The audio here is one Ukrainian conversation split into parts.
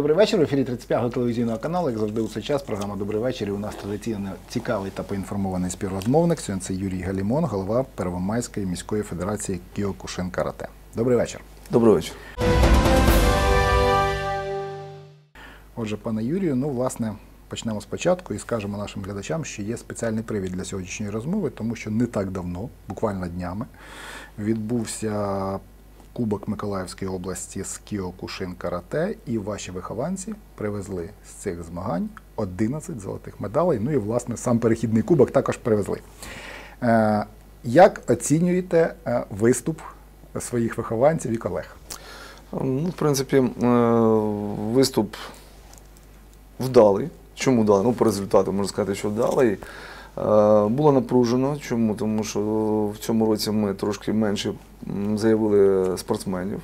Добрий вечір. В ефірі 35-го телевізійного каналу. Як завжди у цей час. Програма Добрий вечір. І у нас традиційно цікавий та поінформований співрозмовник. Сьогодні це Юрій Галімон, голова Первомайської міської федерації Кіокушин Карате. Добрий вечір. Добрий вечір. Отже, пане Юрію, ну власне. Почнемо спочатку і скажемо нашим глядачам, що є спеціальний привід для сьогоднішньої розмови, тому що не так давно, буквально днями, відбувся Кубок Миколаївської області з Кіокушин Карате, і ваші вихованці привезли з цих змагань 11 золотих медалей. Ну і власне сам перехідний кубок також привезли. Е, як оцінюєте е, виступ своїх вихованців і колег? Ну, в принципі, е, виступ вдалий. Чому вдалий? Ну, по результату можна сказати, що вдалий. Було напружено. Чому? Тому що в цьому році ми трошки менше заявили спортсменів.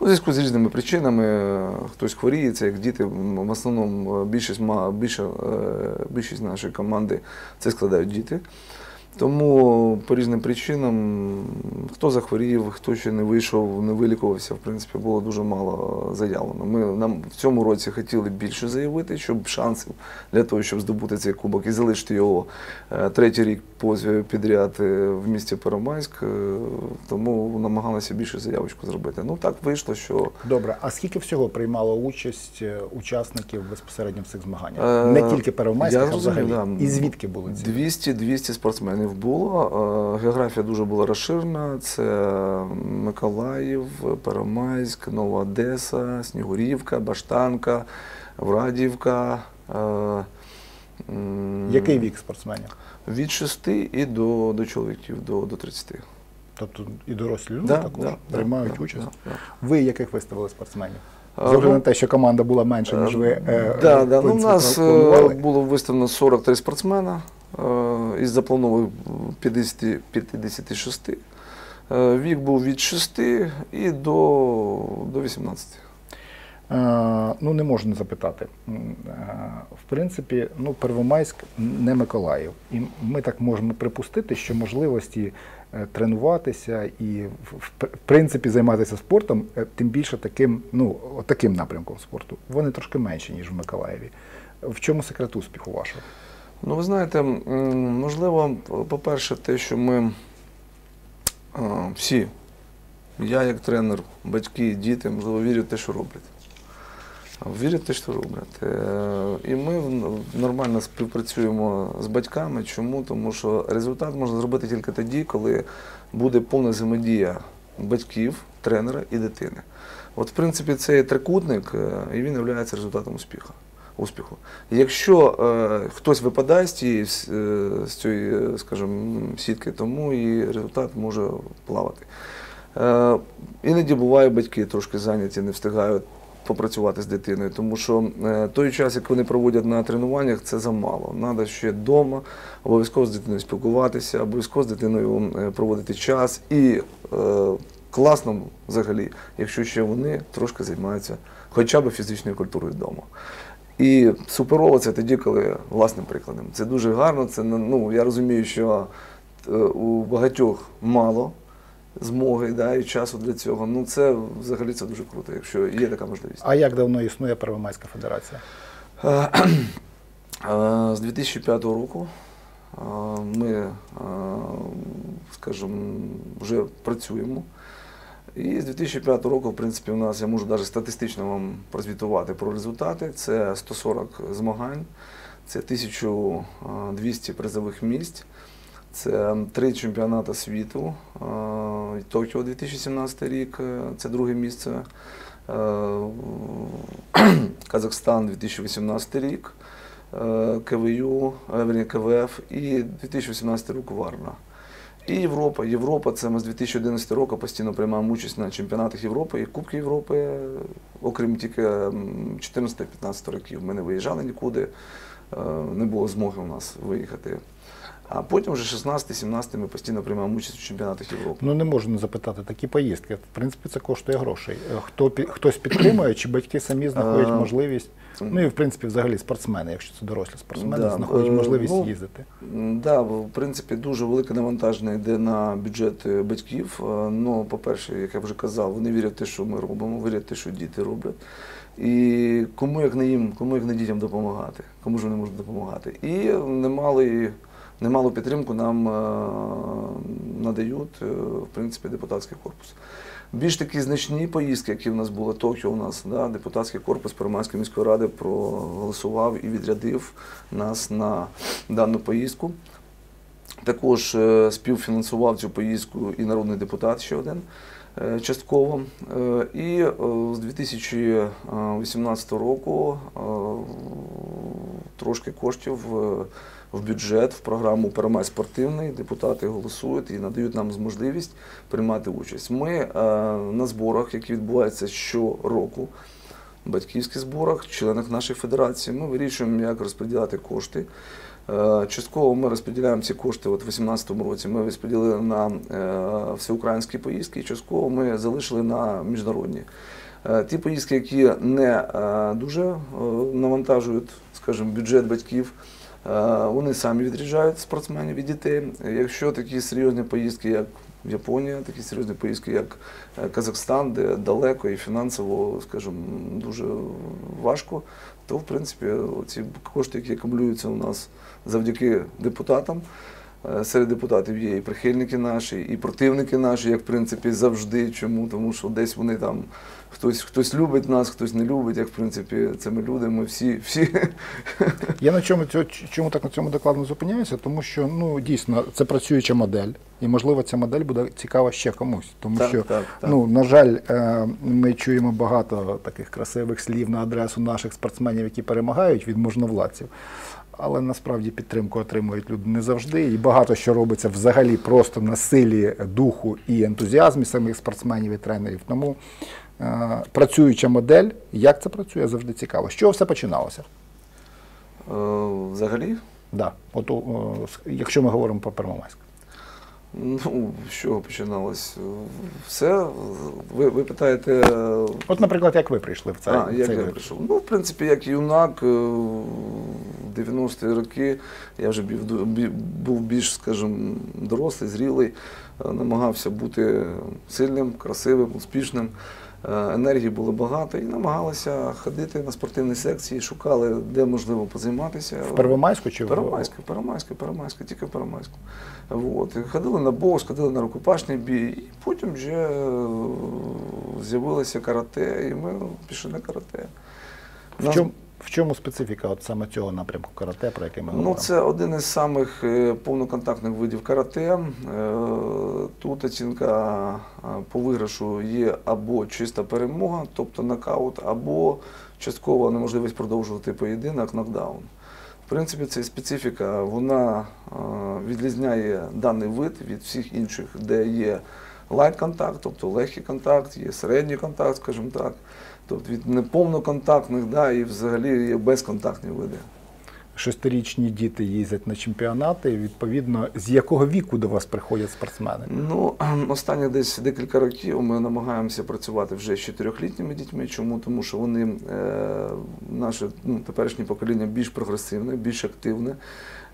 Ну, зв'язку з різними причинами. Е, Хтось хворіється, як діти. В основному е, більшість, е, більшість нашої команди це складають діти. Тому по різним причинам, хто захворів, хто ще не вийшов, не вилікувався, в принципі, було дуже мало заявлено. Ми нам в цьому році хотіли більше заявити, щоб шансів для того, щоб здобути цей кубок і залишити його е, третій рік поспіль підряд е, в місті Первомайськ. е, Тому намагалися більше заявочку зробити. Ну так вийшло, що Добре, а скільки всього приймало участь учасників безпосередньо в цих змаганнях? Не тільки Первомайських, я а взагалі. да. І звідки були ці? 200 200 спортсменів було. Е, Географія дуже була розширена. Це Миколаїв, Первомайськ, Нова Одеса, Снігурівка, Баштанка, Врадівка. е, Який вік спортсменів? Від 6 і до, до чоловіків, до, до 30. Тобто і дорослі люди Да, також да, приймають да, участь. да, Ви яких виставили спортсменів? А, З огляду ну, на те, що команда була менша, ніж ви. е, Да, да. Ну, у нас е, планували. було виставлено 43 спортсмена е, із запланованих 50, 56. Е, Вік був від 6 і до, до 18. Е, Ну, не можу не запитати. Е, В принципі, ну, Первомайськ не Миколаїв. І ми так можемо припустити, що можливості е, тренуватися і в- принципі займатися спортом, тим більше таким, ну, таким напрямком спорту, вони трошки менші, ніж в Миколаєві. В чому секрет успіху вашого? Ну, ви знаєте, можливо, по-перше, те, що ми е, всі, я як тренер, батьки, діти, можливо, вірять в те, що роблять. Вірять в те, що роблять. Е, І ми нормально співпрацюємо з батьками. Чому? Тому що результат можна зробити тільки тоді, коли буде повна взаємодія батьків, тренера і дитини. От, в принципі, цей трикутник, е, і він є результатом успіху. Успіху. Якщо е, хтось випадає з цієї, е, з цієї, е, скажімо, сітки, тому і результат може плавати. Е, іноді буває, батьки трошки зайняті, не встигають попрацювати з дитиною, тому що е, той час, як вони проводять на тренуваннях, це замало. Треба ще вдома, обов'язково з дитиною спілкуватися, обов'язково з дитиною е, проводити час. І е, класно взагалі, якщо ще вони трошки займаються хоча б фізичною культурою вдома. І суперово це тоді, коли власним прикладом. Це дуже гарно. Це ну я розумію, що е, у багатьох мало змоги да, і часу для цього. Ну це взагалі це дуже круто, якщо є така можливість. А як давно існує Первомайська федерація? Е, е, З 2005 року ми, скажімо, вже працюємо. І з 2005 року, в принципі, у нас я можу навіть статистично вам прозвітувати про результати. Це 140 змагань, це 1200 призових місць, це три чемпіонати світу. е, Токіо 2017 рік, е, це друге місце. Е, Казахстан 2018 рік, КВЮ, КВФ і 2018 рік Варна. І Європа. Європа це ми з 2011 року постійно приймаємо участь на чемпіонатах Європи і Кубки Європи, окрім тільки 14-15 років. Ми не виїжджали нікуди, е, не було змоги у нас виїхати. А потім вже 16-17 ми постійно приймаємо участь у чемпіонатах Європи. Ну не можу не запитати такі поїздки. В принципі, це коштує грошей. Е, Хто хтось підтримує, чи батьки самі знаходять Е, можливість? Ну і в принципі, взагалі спортсмени, якщо це дорослі спортсмени, Да, знаходять е, можливість ну, їздити. Да, в принципі, дуже велике навантаження йде на бюджет е, батьків. Е, Ну, по-перше, як я вже казав, вони вірять в те, що ми робимо, вірять в те, що діти роблять. І кому як не їм, кому як не дітям допомагати, кому ж вони можуть допомагати. І немали, немалу підтримку нам надають, в принципі, депутатський корпус. Більш такі значні поїздки, які в нас були, Токіо у нас, да, депутатський корпус Первомайської міської ради проголосував і відрядив нас на дану поїздку. Також е, співфінансував цю поїздку і народний депутат ще один е, частково. Е, І з 2018 року трошки коштів в- бюджет, в програму Перемай спортивний. Депутати голосують і надають нам можливість приймати участь. Ми е, на зборах, які відбуваються щороку, батьківських зборах, членах нашої федерації, ми вирішуємо, як розподіляти кошти. Е, Частково ми розподіляємо ці кошти. От у 2018 році ми розподілили на е, всеукраїнські поїздки, і частково ми залишили на міжнародні. Ті поїздки, які не дуже навантажують, скажімо, бюджет батьків, вони самі відряджають спортсменів і дітей. Якщо такі серйозні поїздки, як Японія, такі серйозні поїздки, як е, Казахстан, де далеко і фінансово, скажімо, дуже важко, то в принципі ці кошти, які акумулюються у нас завдяки депутатам. Е, Серед депутатів є і прихильники наші, і противники наші, як в принципі завжди. Чому? Тому що десь вони там хтось хтось любить нас, хтось не любить. Як в принципі, це ми люди, ми всі, всі Я на чому чому так на цьому докладно зупиняюся? Тому що ну дійсно це працююча модель, і можливо ця модель буде цікава ще комусь. Тому Так, що так, так. ну на жаль, е, ми чуємо багато таких красивих слів на адресу наших спортсменів, які перемагають від можновладців. Але насправді підтримку отримують люди не завжди, і багато що робиться взагалі просто на силі духу і ентузіазмі самих спортсменів і тренерів. Тому е, працююча модель, як це працює, завжди цікаво. З чого все починалося? е, взагалі. Да. От, о, якщо ми говоримо про Первомайськ. Ну, з чого починалось? Все. Ви, ви питаєте. е, От, наприклад, як ви прийшли в цей, А, як цей я вид? прийшов? Ну, в принципі, як юнак, е, в 90-ті роки я вже був більш, скажімо, дорослий, зрілий, е, намагався бути сильним, красивим, успішним. Е, Енергії було багато і намагалися ходити на спортивні секції, шукали, де можливо позайматися. В Первомайську чи в Первомайську, Первомайську, Первомайську, тільки в Первомайську. От. Ходили на бокс, ходили на рукопашний бій, і потім вже е, з'явилося карате, і ми пішли на карате. В чому, в чому специфіка от саме цього напрямку карате, про який ми Ну, це один із самих е, повноконтактних видів карате. Е, Тут оцінка е, по виграшу є або чиста перемога, тобто нокаут, або часткова неможливість продовжувати поєдинок, нокдаун. В принципі, це специфіка, вона відрізняє даний вид від всіх інших, де є лайт контакт, тобто легкий контакт, є середній контакт, скажімо так. Тобто від неповноконтактних, да, і взагалі є безконтактні види. Шестирічні діти їздять на чемпіонати. Відповідно, з якого віку до вас приходять спортсмени? Ну, останні десь декілька років ми намагаємося працювати вже з чотирьохлітніми дітьми. Чому? Тому що вони, е, наше ну, теперішнє покоління більш прогресивне, більш активне.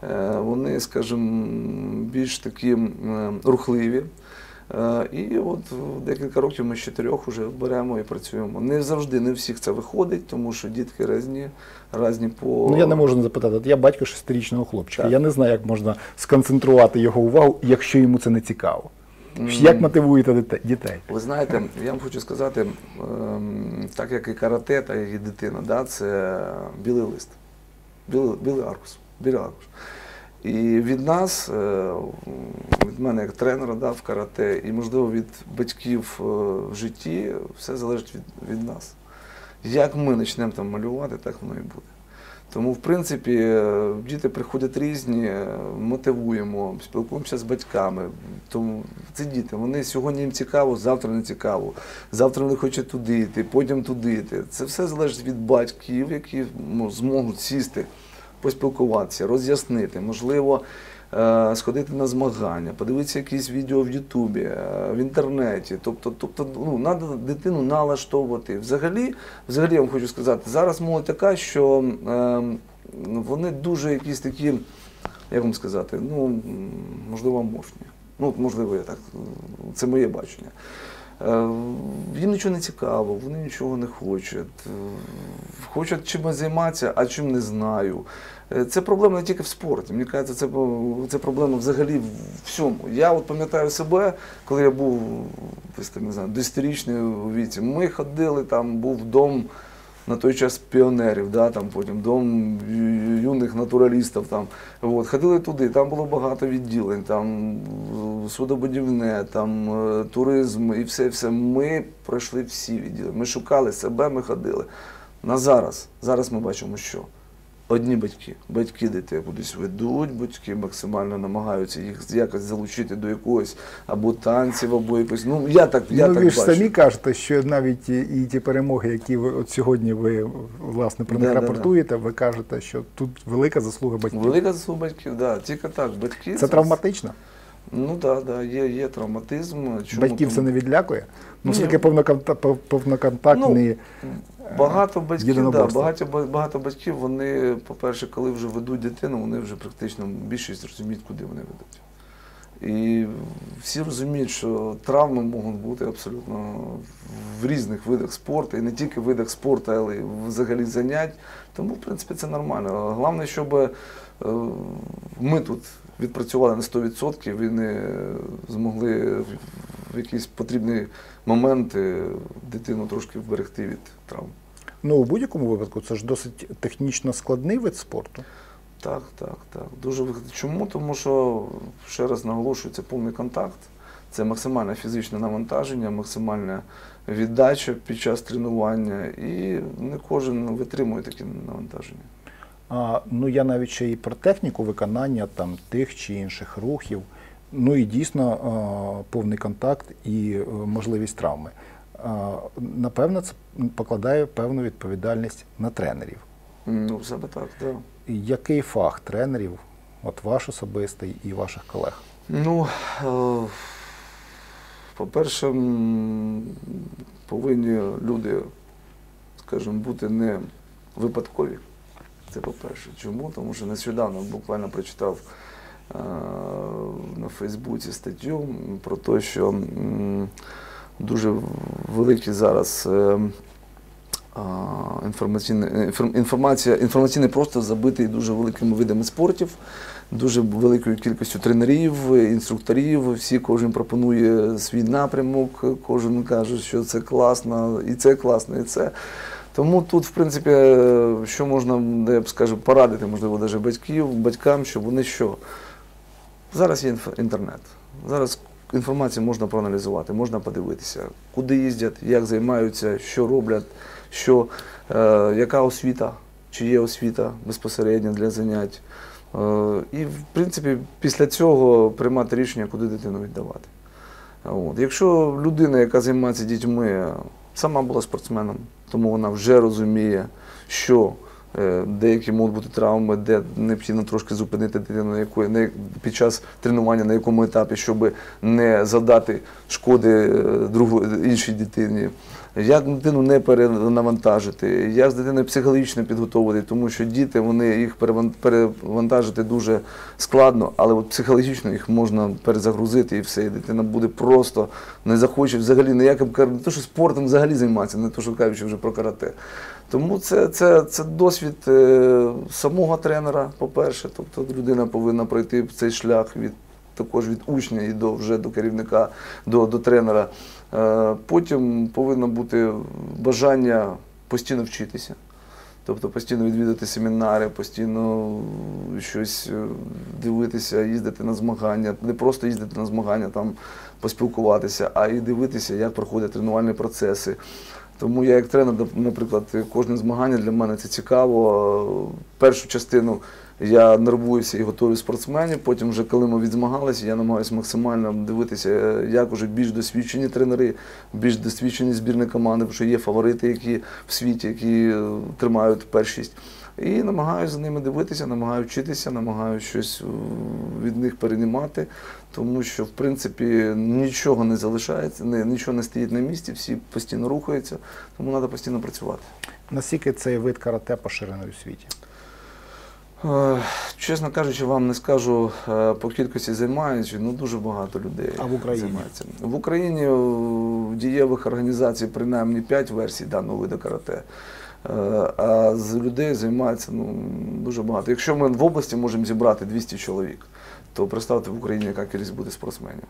Е, вони, скажімо, більш такі м, рухливі. Е, І от декілька років ми з чотирьох вже беремо і працюємо. Не завжди, не всіх це виходить, тому що дітки різні, різні по Ну я не можу не запитати. Я батько шестирічного хлопчика. Так. Я не знаю, як можна сконцентрувати його увагу, якщо йому це не цікаво. Як мотивуєте дітей? Ви знаєте, я вам хочу сказати, ем, так як і карате, так і дитина, да, це білий лист, білий, білий аркус, білий аркус. І від нас, е, від мене як тренера да, в карате, і можливо від батьків е, в житті, все залежить від, від нас. Як ми почнемо там малювати, так воно і буде. Тому, в принципі, е, діти приходять різні, мотивуємо, спілкуємося з батьками. Тому це діти, вони сьогодні їм цікаво, завтра не цікаво. Завтра вони хочуть туди йти, потім туди йти. Це все залежить від батьків, які ну, зможуть сісти, поспілкуватися, роз'яснити. Можливо, е, сходити на змагання, подивитися якісь відео в Ютубі, е, в інтернеті. Тобто, тобто ну, треба дитину налаштовувати. Взагалі, взагалі, я вам хочу сказати, зараз молодь така, що е, вони дуже якісь такі, як вам сказати, ну, можливо, мощні. Ну, можливо, я так, це моє бачення. Е, Їм нічого не цікаво, вони нічого не хочуть. Е, Хочуть чимось займатися, а чим не знаю. Е, Це проблема не тільки в спорті. Мені кажеться, це, це проблема взагалі в всьому. Я от пам'ятаю себе, коли я був десь там, не знаю, 10-річний у віці. Ми ходили, там був дом на той час піонерів, да, там потім дом юних натуралістів. Там. От, ходили туди, там було багато відділень, там судобудівне, там е, туризм і все, все. Ми пройшли всі відділи. Ми шукали себе, ми ходили. На зараз, зараз ми бачимо, що одні батьки, батьки дітей кудись ведуть, батьки максимально намагаються їх якось залучити до якогось або танців, або якось. Ну я так, я ну, так ви ж самі кажете, що навіть і, ті перемоги, які ви от сьогодні ви власне про них Да, да, да. рапортуєте, ви кажете, що тут велика заслуга батьків. Велика заслуга батьків, да, тільки так. Батьки Це травматично? Ну так, да, є, є травматизм. Чому? Батьків це не відлякує? Ну, все-таки повноконта- пов- повноконтактний. Багато батьків, да, багато, багато батьків, вони, по-перше, коли вже ведуть дитину, вони вже практично більшість розуміють, куди вони ведуть. І всі розуміють, що травми можуть бути абсолютно в різних видах спорту, і не тільки в видах спорту, але й взагалі занять. Тому, в принципі, це нормально. Головне, щоб е, ми тут відпрацювали на 100% і не змогли в- якийсь потрібний момент е, дитину трошки вберегти від травм. Ну, у будь-якому випадку це ж досить технічно складний вид спорту. Так, так, так. Дуже чому? Тому що ще раз наголошую, це повний контакт, це максимальне фізичне навантаження, максимальна віддача під час тренування, і не кожен витримує такі навантаження. А, ну, я навіть ще і про техніку виконання там, тих чи інших рухів. Ну і дійсно а, повний контакт і е, можливість травми. А, напевно, це покладає певну відповідальність на тренерів. Ну, саме так, так. Який фах тренерів, от ваш особистий і ваших колег? Ну, е, по-перше, повинні люди, скажімо, бути не випадкові. Це по-перше. Чому? Тому що нещодавно буквально прочитав е, на Фейсбуці статтю про те, що дуже великі зараз. е, інформаційний простір забитий дуже великими видами спортів, дуже великою кількістю тренерів, інструкторів. Всі кожен пропонує свій напрямок, кожен каже, що це класно, і це класно, і це. Тому тут, в принципі, е, що можна, я б скажу, порадити, можливо, навіть батьків, батькам, щоб вони що. Зараз є інтернет. Зараз інформацію можна проаналізувати, можна подивитися, куди їздять, як займаються, що роблять, що, е, яка освіта, чи є освіта безпосередньо для занять. Е, і, в принципі, після цього приймати рішення, куди дитину віддавати. От. Якщо людина, яка займається дітьми, сама була спортсменом, тому вона вже розуміє, що е, деякі можуть бути травми, де необхідно трошки зупинити дитину якої, під час тренування, на якому етапі, щоб не завдати шкоди е, другу, іншій дитині. Як дитину не перенавантажити, як з дитиною психологічно підготовити, тому що діти вони їх переван- перевантажити дуже складно, але от психологічно їх можна перезагрузити і все. І дитина буде просто не захоче взагалі ніяким не то, що спортом взагалі займатися, не то, що кажучи вже про карате. Тому це, це, це досвід е, самого тренера, по-перше. Тобто людина повинна пройти цей шлях від також від учня і до вже до керівника, до, до тренера. Е, Потім повинно бути бажання постійно вчитися. Тобто постійно відвідати семінари, постійно щось е, дивитися, їздити на змагання, не просто їздити на змагання, там поспілкуватися, а і дивитися, як проходять тренувальні процеси. Тому я як тренер, наприклад, кожне змагання для мене це цікаво. Першу частину я нервуюся і готую спортсменів. Потім, вже коли ми відзмагалися, я намагаюся максимально дивитися, е, як уже більш досвідчені тренери, більш досвідчені збірні команди, тому що є фаворити, які в світі, які е, тримають першість. І намагаюся за ними дивитися, намагаюся вчитися, намагаюся щось е, від них переймати, тому що, в принципі, нічого не залишається, не- нічого не стоїть на місці, всі постійно рухаються, тому треба постійно працювати. Наскільки цей вид карате поширений у світі? Е, Чесно кажучи, вам не скажу е, по кількості займаючих, ну дуже багато людей А в Україні? займається. В Україні е, в дієвих організацій принаймні 5 версій даного виду карате. А з людей займається ну, дуже багато. Якщо ми в області можемо зібрати 200 чоловік, то представте в Україні, яка кількість буде спортсменів.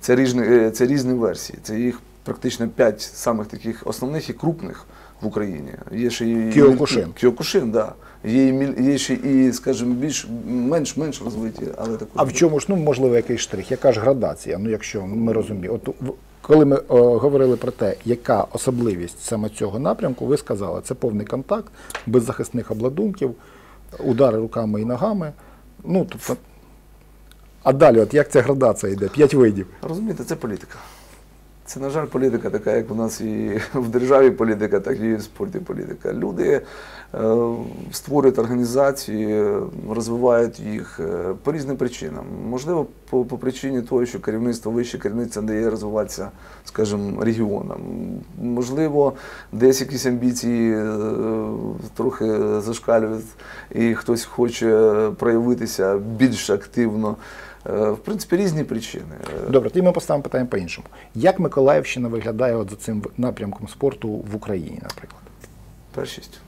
Це різні, це різні версії. Це їх практично 5 самих таких основних і крупних в Україні. Є ще і Кіокушин. Кіокушин, да. Є, і є ще і, скажімо, більш менш-менш розвиті, але також. А в чому ж, ну можливо, якийсь штрих? Яка ж градація? Ну, якщо ми розуміємо, от в- коли ми о, говорили про те, яка особливість саме цього напрямку, ви сказали, це повний контакт, без захисних обладунків, удари руками і ногами. Ну, тобто, а далі, от як ця градація йде? П'ять видів. Розумієте, це політика. Це, на жаль, політика така, як у нас і в державі політика, так і в спорті політика. Люди е, створюють організації, розвивають їх е, по різним причинам. Можливо, по, по причині того, що керівництво, вище керівництво дає розвиватися, скажімо, регіонам. Можливо, десь якісь амбіції е, трохи зашкалюють, і хтось хоче проявитися більш активно. Е, В принципі, різні причини. Е, Добре, тоді ми поставимо питання по-іншому. Як Миколаївщина виглядає от за цим напрямком спорту в Україні, наприклад? Першість.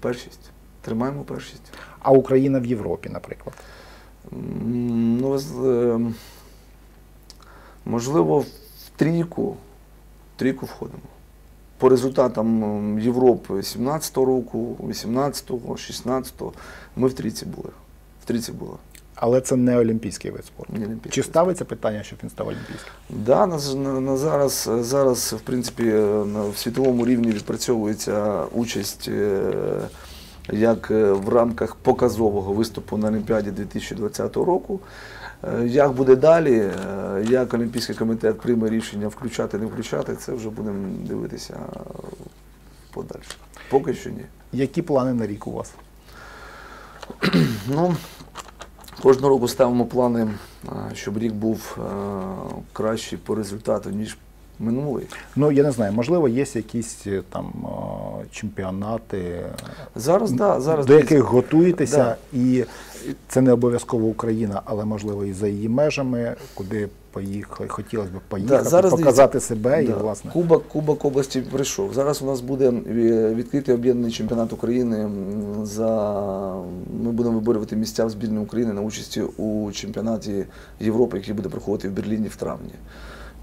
Першість. Тримаємо першість. А Україна в Європі, наприклад? Ну, е, можливо, в трійку, в трійку входимо. По результатам Європи 17-го року, 18-го, 16-го ми в трійці були. В трійці були. Але це не олімпійський вид спорту. Не олімпійський Чи ставиться питання, щоб він став олімпійським? Да, на, на, на зараз, зараз, в принципі, е, на, в світовому рівні відпрацьовується участь е, як е, в рамках показового виступу на Олімпіаді 2020 року. Як буде далі, як Олімпійський комітет прийме рішення включати, не включати, це вже будемо дивитися подальше. Поки що ні. Які плани на рік у вас? Ну, кожного року ставимо плани, щоб рік був кращий по результату, ніж минулий. Ну, я не знаю, можливо, є якісь е, там чемпіонати, Зараз, да, зараз до яких готуєтеся, Да. і це не обов'язково Україна, але можливо і за її межами, куди поїхати, хотілося б поїхати, зараз показати дивіться, себе і власне. Кубок, Кубок області прийшов. Зараз у нас буде е, відкритий об'єднаний чемпіонат України. За ми будемо виборювати місця в збірній України на участі у чемпіонаті Європи, який буде проходити в Берліні в травні.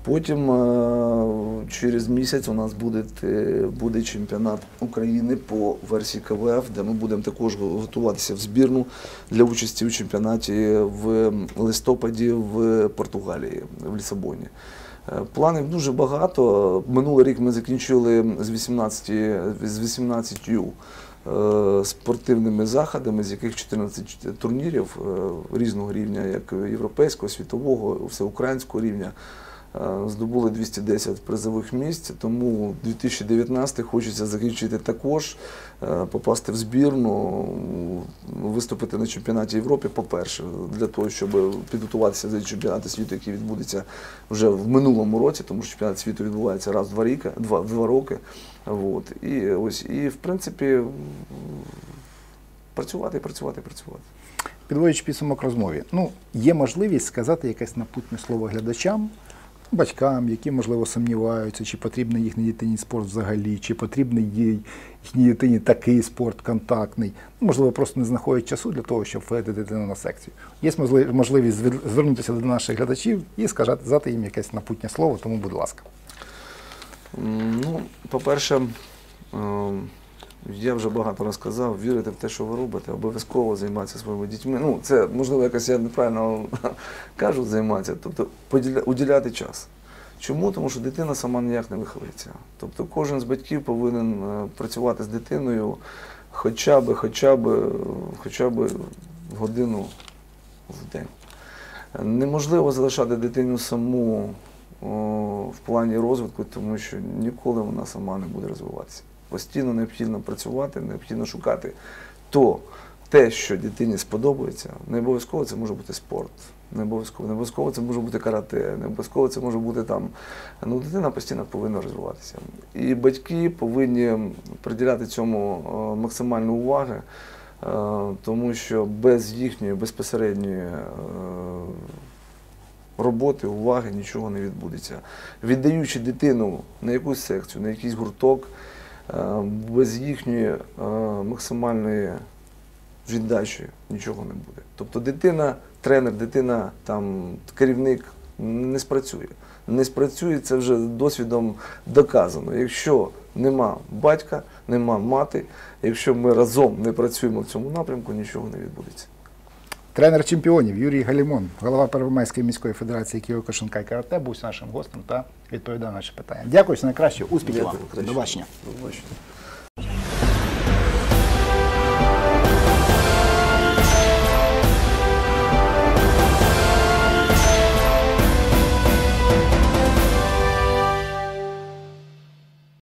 Потім е, через місяць у нас буде, е, буде чемпіонат України по версії КВФ, де ми будемо також готуватися в збірну для участі у чемпіонаті в листопаді в Португалії, в Лісабоні. Е, Планів дуже багато. Минулий рік ми закінчили з 18, з 18 е, спортивними заходами, з яких 14 турнірів різного рівня, як європейського, світового, всеукраїнського рівня. Е, Здобули 210 призових місць, тому 2019 хочеться закінчити також, е, попасти в збірну, виступити на чемпіонаті Європи, по-перше, для того, щоб підготуватися до чемпіонату світу, який відбудеться вже в минулому році, тому що чемпіонат світу відбувається раз в два, ріки, два, два роки. От. І, ось, і, в принципі, працювати, працювати, працювати. Підводячи підсумок розмові, ну є можливість сказати якесь напутне слово глядачам, батькам, які можливо сумніваються, чи потрібний їхній дитині спорт взагалі, чи потрібний їхній дитині такий спорт контактний. Ну, можливо, просто не знаходять часу для того, щоб ввести дитину на секцію. Є можливість звернутися до наших глядачів і сказати їм якесь напутнє слово, тому, будь ласка. Ну, по-перше, ем, я вже багато розказав, вірити в те, що ви робите, обов'язково займатися своїми дітьми. Ну, це, можливо, якось я неправильно кажу займатися, тобто уділяти час. Чому? Тому що дитина сама ніяк не виховується. Тобто кожен з батьків повинен е, працювати з дитиною хоча б, хоча б, хоча б годину в день. Неможливо залишати дитину саму о, в плані розвитку, тому що ніколи вона сама не буде розвиватися. Постійно необхідно працювати, необхідно шукати то те, що дитині сподобається, не обов'язково це може бути спорт. Не обов'язково, не обов'язково це може бути карате, не обов'язково це може бути там. Ну, дитина постійно повинна розвиватися. І батьки повинні приділяти цьому е, максимальну увагу, е, тому що без їхньої безпосередньої е, роботи, уваги нічого не відбудеться. Віддаючи дитину на якусь секцію, на якийсь гурток, без їхньої е, максимальної віддачі нічого не буде. Тобто дитина, тренер, дитина, там, керівник не спрацює. Не спрацює, це вже досвідом доказано. Якщо нема батька, нема мати, якщо ми разом не працюємо в цьому напрямку, нічого не відбудеться. Тренер чемпіонів Юрій Галімон, голова Первомайської міської федерації Кіокошинка і карате, був нашим гостем та відповідав на наші питання. Дякую, все найкраще. Успіхів вам. До бачення.